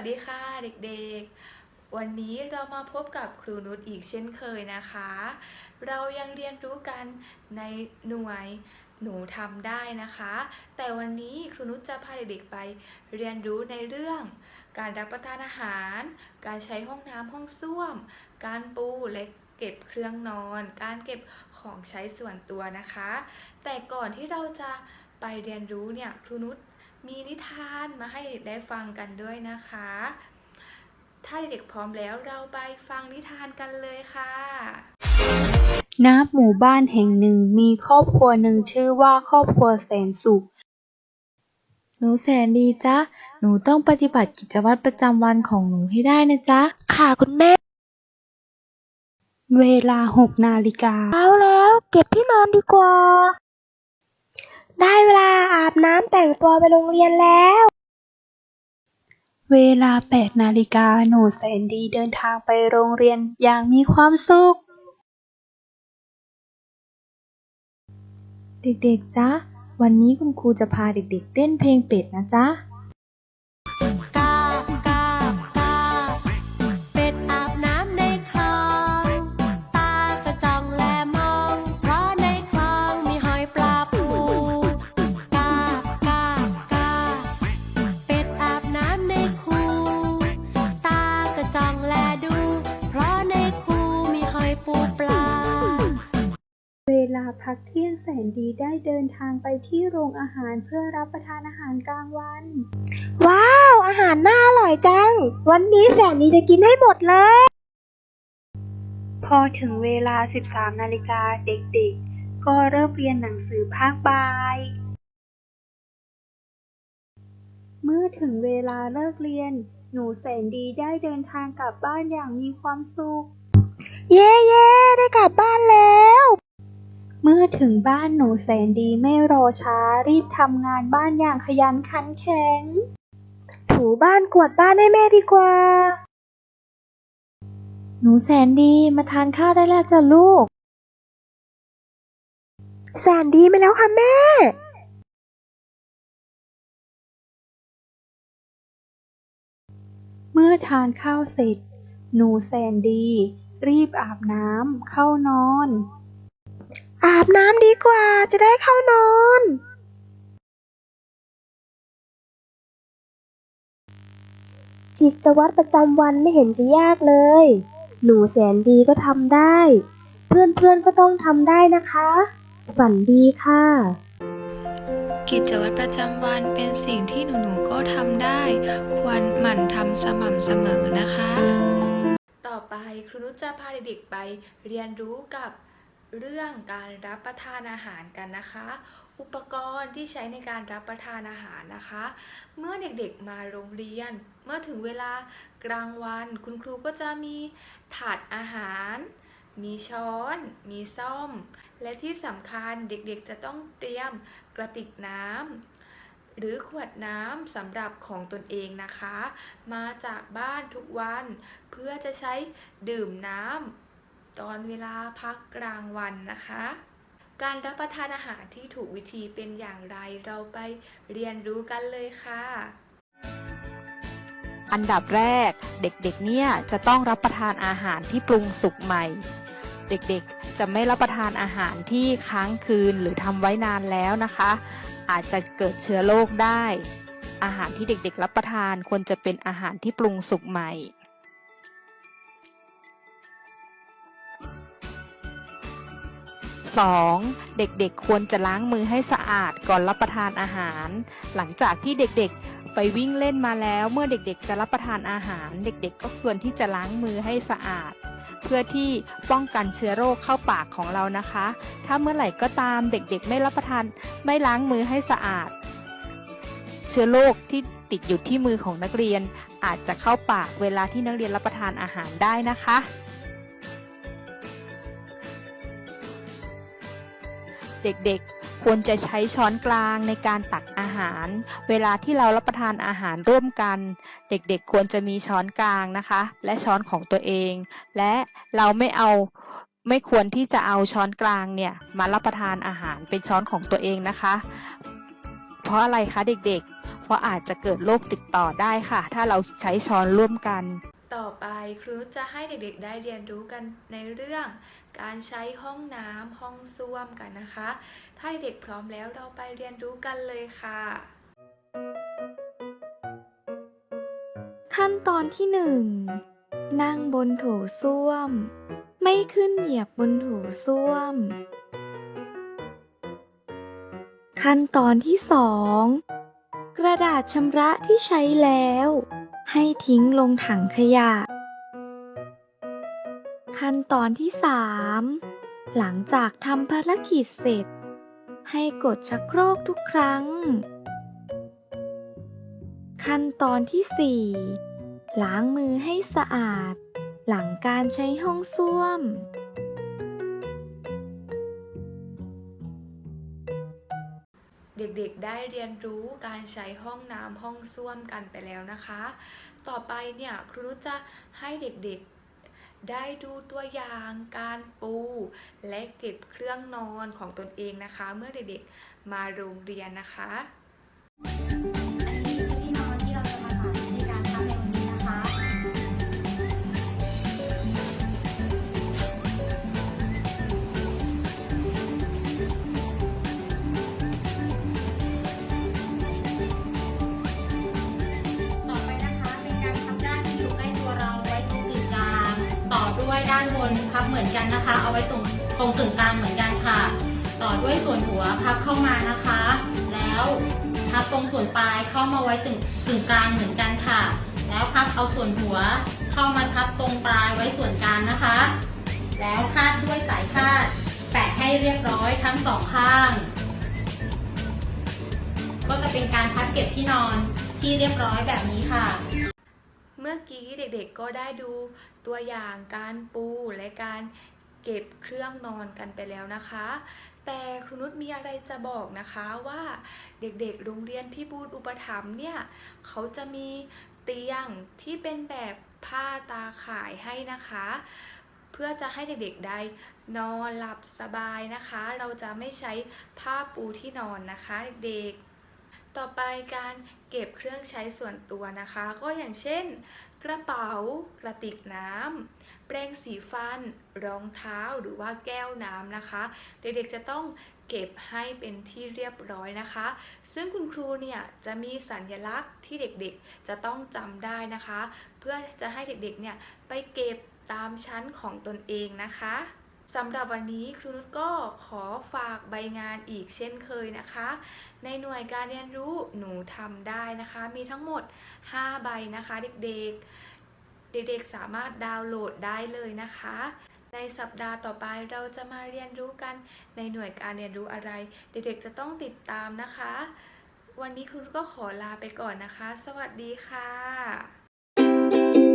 วัสดีค่ะเด็กๆ วันนี้เรามาพบกับครูนุชอีกเช่นเคยนะคะ เรายังเรียนรู้กันในหน่วยหนูทำได้นะคะ แต่วันนี้ครูนุชจะพาเด็กๆไปเรียนรู้ในเรื่อง การรับประทานอาหาร การใช้ห้องน้ำห้องส้วม การปูและเก็บเครื่องนอน การเก็บของใช้ส่วนตัวนะคะ แต่ก่อนที่เราจะไปเรียนรู้เนี่ยครูนุช มีนิทานมาให้เด็กได้ฟังกันด้วยนะคะ ถ้าเด็กๆพร้อมแล้วเราไปฟังนิทานกันเลยค่ะณหมู่บ้านแห่งหนึ่งมีครอบครัวหนึ่งชื่อว่าครอบครัวแสนสุข หนูแสนดีจ๊ะหนูต้องปฏิบัติกิจวัตรประจำวันของหนูให้ได้นะจ๊ะ ค่ะคุณแม่ เวลาหกนาฬิกา เอาแล้ว เก็บที่นอนดีกว่า ได้เวลา อาบน้ำแต่งตัวไปโรงเรียนแล้ว เวลาแปดนาฬิกาหนูแสนดีเดินทางไปโรงเรียนอย่างมีความสุข เด็กๆ จ๊ะ วันนี้คุณครูจะพาเด็กๆ เต้นเพลงเป็ดนะจ๊ะ พักเที่ยงแสนดีได้เดินทางไปที่โรงอาหารเพื่อรับประทานอาหารกลางวัน ว้าว อาหารน่าอร่อยจัง วันนี้แสนดีจะกินให้หมดเลย พอถึงเวลา 13 นาฬิกาเด็กๆ ก็เริ่มเรียนหนังสือภาคบ่าย เมื่อถึงเวลาเลิกเรียน หนูแสนดีได้เดินทางกลับบ้านอย่างมีความสุขเย้เย้ได้กลับบ้านแล้วเมื่อถึงบ้านหนูแสนดีไม่รอช้ารีบทำงานบ้านอย่างขยันขันแข็ง ถูบ้านกวาดบ้านให้แม่ดีกว่า หนูแสนดีมาทานข้าวได้แล้วจ้ะลูก แสนดีมาแล้วค่ะแม่ เมื่อทานข้าวเสร็จ หนูแสนดี รีบอาบน้ำเข้านอน อาบน้ำดีกว่าจะได้เข้านอนจิตวัตรประจำวันไม่เห็นจะยากเลย หนูแสนดีก็ทำได้ เพื่อนๆก็ต้องทำได้นะคะ ฝันดีค่ะ กิจวัตรประจำวันเป็นสิ่งที่หนูๆก็ทำได้ ควรหมั่นทำสม่ำเสมอนะคะ ต่อไปครูนุชจะพาเด็กๆไปเรียนรู้กับ เรื่องการรับประทานอาหารกันนะคะ อุปกรณ์ที่ใช้ในการรับประทานอาหารนะคะ เมื่อเด็กๆมาโรงเรียน เมื่อถึงเวลากลางวัน คุณครูก็จะมีถาดอาหาร มีช้อน มีซ่อม และที่สำคัญเด็กๆจะต้องเตรียมกระติกน้ำหรือขวดน้ำสำหรับของตนเองนะคะ มาจากบ้านทุกวัน เพื่อจะใช้ดื่มน้ำ ตอนเวลาพักกลางวันนะคะ การรับประทานอาหารที่ถูกวิธีเป็นอย่างไรเราไปเรียนรู้กันเลยค่ะอันดับแรกเด็กๆ เนี่ยจะต้องรับประทานอาหารที่ปรุงสุกใหม่ เด็กๆ จะไม่รับประทานอาหารที่ค้างคืนหรือทำไว้นานแล้วนะคะ อาจจะเกิดเชื้อโรคได้ อาหารที่เด็กๆ รับประทานควรจะเป็นอาหารที่ปรุงสุกใหม่ 2. เด็กๆ ควรจะล้างมือให้สะอาดก่อนรับประทานอาหาร หลังจากที่เด็กๆ ไปวิ่งเล่นมาแล้ว เมื่อเด็กๆ จะรับประทานอาหาร เด็กๆ ก็ควรที่จะล้างมือให้สะอาด เพื่อที่ป้องกันเชื้อโรคเข้าปากของเรานะคะ ถ้าเมื่อไหร่ก็ตามเด็กๆ ไม่รับประทานไม่ล้างมือให้สะอาด เชื้อโรคที่ติดอยู่ที่มือของนักเรียน อาจจะเข้าปากเวลาที่นักเรียนรับประทานอาหารได้นะคะ เด็กๆ ควรจะใช้ช้อนกลางในการตักอาหาร เวลาที่เรารับประทานอาหารร่วมกัน เด็กๆ ควรจะมีช้อนกลางนะคะ และช้อนของตัวเอง และเราไม่เอาไม่ควรที่จะเอาช้อนกลางเนี่ยมารับประทานอาหารเป็นช้อนของตัวเองนะคะ เพราะอะไรคะเด็กๆ เพราะอาจจะเกิดโรคติดต่อได้ค่ะ ถ้าเราใช้ช้อนร่วมกัน ต่อไปครูจะให้เด็กๆได้เรียนรู้กันในเรื่อง การใช้ห้องน้ำห้องส้วมกันนะคะ ถ้าเด็กพร้อมแล้วเราไปเรียนรู้กันเลยค่ะ ขั้นตอนที่หนึ่งนั่งบนโถส้วม ไม่ขึ้นเหยียบบนโถส้วม ขั้นตอนที่สองกระดาษชำระที่ใช้แล้ว ให้ทิ้งลงถังขยะ ขั้นตอนที่สามหลังจากทำภารกิจเสร็จ ให้กดชักโครกทุกครั้ง ขั้นตอนที่ 4 ล้างมือให้สะอาด หลังการใช้ห้องส้วม เด็กๆได้เรียนรู้การใช้ห้องน้ำห้องส้วมกันไปแล้วนะคะ ต่อไปเนี่ยครูนุชจะให้เด็กๆได้ดูตัวอย่างการปู และเก็บเครื่องนอนของตนเองนะคะ เมื่อเด็กๆมาโรงเรียนนะคะอัน ด้านบนพับเหมือนกันนะคะ เอาไว้ตรงตรงกึ่งกลางเหมือนกันค่ะ ต่อด้วยส่วนหัวพับเข้ามานะคะ แล้วพับตรงส่วนปลายเข้ามาไว้ถึงกึ่งกลางเหมือนกันค่ะ แล้วพับเอาส่วนหัวเข้ามาทับตรงปลายไว้ส่วนกลางนะคะ แล้วคาดด้วยสายคาดแปะให้เรียบร้อยทั้งสองข้าง ก็จะเป็นการพับเก็บที่นอนที่เรียบร้อยแบบนี้ค่ะ เมื่อกี้เด็กๆก็ได้ดูตัวอย่างการปูและการเก็บเครื่องนอนกันไปแล้วนะคะ แต่ครูนุชมีอะไรจะบอกนะคะว่าเด็กๆ โรงเรียนพี่บูรณ์อุปถัมภ์เนี่ย เขาจะมีเตียงที่เป็นแบบผ้าตาข่ายให้นะคะ เพื่อจะให้เด็กๆได้นอนหลับสบายนะคะ เราจะไม่ใช้ผ้าปูที่นอนนะคะเด็กๆ ต่อไปการเก็บเครื่องใช้ส่วนตัวนะคะ ก็อย่างเช่น กระเป๋า กระติกน้ำแปรงสีฟัน รองเท้าหรือว่าแก้วน้ำนะคะ เด็กๆจะต้องเก็บให้เป็นที่เรียบร้อยนะคะ ซึ่งคุณครูเนี่ยจะมีสัญลักษณ์ที่เด็กๆจะต้องจำได้นะคะ เพื่อจะให้เด็กๆเนี่ยไปเก็บตามชั้นของตนเองนะคะ สำหรับวันนี้ครูนุชก็ขอฝากใบงานอีกเช่นเคยนะคะ ในหน่วยการเรียนรู้หนูทำได้นะคะ มีทั้งหมด 5 ใบนะคะ เด็กๆ เด็กๆสามารถดาวน์โหลดได้เลยนะคะ ในสัปดาห์ต่อไปเราจะมาเรียนรู้กันในหน่วยการเรียนรู้อะไร เด็กๆจะต้องติดตามนะคะ วันนี้ครูก็ขอลาไปก่อนนะคะ สวัสดีค่ะ